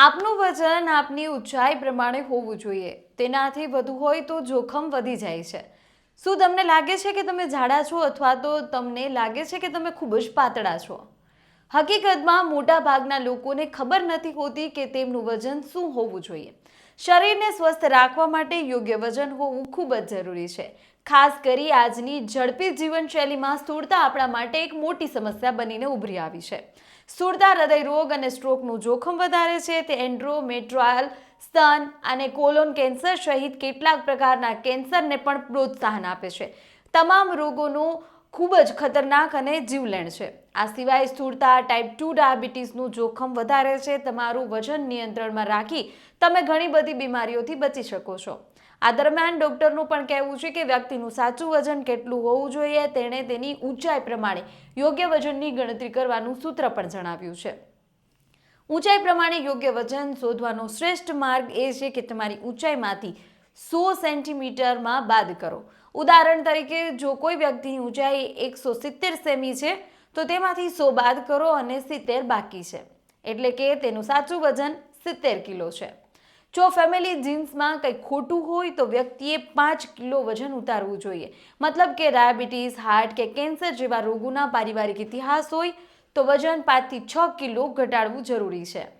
આપનું વજન આપની ઊંચાઈ પ્રમાણે હોવું જોઈએ. તેનાથી વધુ હોય તો જોખમ વધી જાય છે. શું તમને લાગે છે કે તમે જાડા છો અથવા તો તમને લાગે છે કે તમે ખૂબ જ પાતળા છો? હકીકતમાં મોટા ભાગના લોકોને ખબર નથી હોતી કે તેમનું વજન શું હોવું જોઈએ. શરીરને સ્વસ્થ રાખવા માટે યોગ્ય વજન હોવું ખૂબ જ જરૂરી છે. ખાસ કરી આજની ઝડપી જીવનશૈલીમાં સ્થૂળતા આપણા માટે એક મોટી સમસ્યા બનીને ઉભરી આવી છે. સ્થૂળતા હૃદય રોગ અને સ્ટ્રોકનું જોખમ વધારે છે તે એન્ડ્રો એન્ડ્રોમેટ્રાયલ સ્તન અને કોલોન કેન્સર સહિત કેટલાક પ્રકારના કેન્સરને પણ પ્રોત્સાહન આપે છે. તમામ રોગોનું ખૂબ જ ખતરનાક અને જીવલેણ છે. આ સિવાય સ્થૂળતા ટાઈપ ટુ ડાયાબિટીસનું જોખમ વધારે છે. તમારું વજન નિયંત્રણમાં રાખી તમે ઘણી બધી બીમારીઓથી બચી શકો છો. આ દરમિયાન ડૉક્ટરનું પણ કહેવું છે કે વ્યક્તિનું સાચું વજન કેટલું હોવું જોઈએ તેણે તેની ઊંચાઈ પ્રમાણે યોગ્ય વજનની ગણતરી કરવાનું સૂત્ર પણ જણાવ્યું છે. ઊંચાઈ પ્રમાણે યોગ્ય વજન શોધવાનો શ્રેષ્ઠ માર્ગ એ છે કે તમારી ઊંચાઈમાંથી સો સેન્ટીમીટરમાં બાદ કરો. ઉદાહરણ તરીકે, જો કોઈ વ્યક્તિની ઊંચાઈ એકસો સિત્તેર સેમી છે, તો તેમાંથી સો બાદ કરો અને સિત્તેર બાકી છે. એટલે કે તેનું સાચું વજન સિત્તેર કિલો છે. જો ફેમિલી જીન્સમાં કંઈક ખોટું હોય, તો વ્યક્તિએ પાંચ કિલો વજન ઉતારવું જોઈએ. મતલબ કે ડાયાબિટીસ, હાર્ટ કે કેન્સર જેવા રોગોના પારિવારિક ઇતિહાસ હોય, તો વજન પાંચથી છ કિલો ઘટાડવું જરૂરી છે.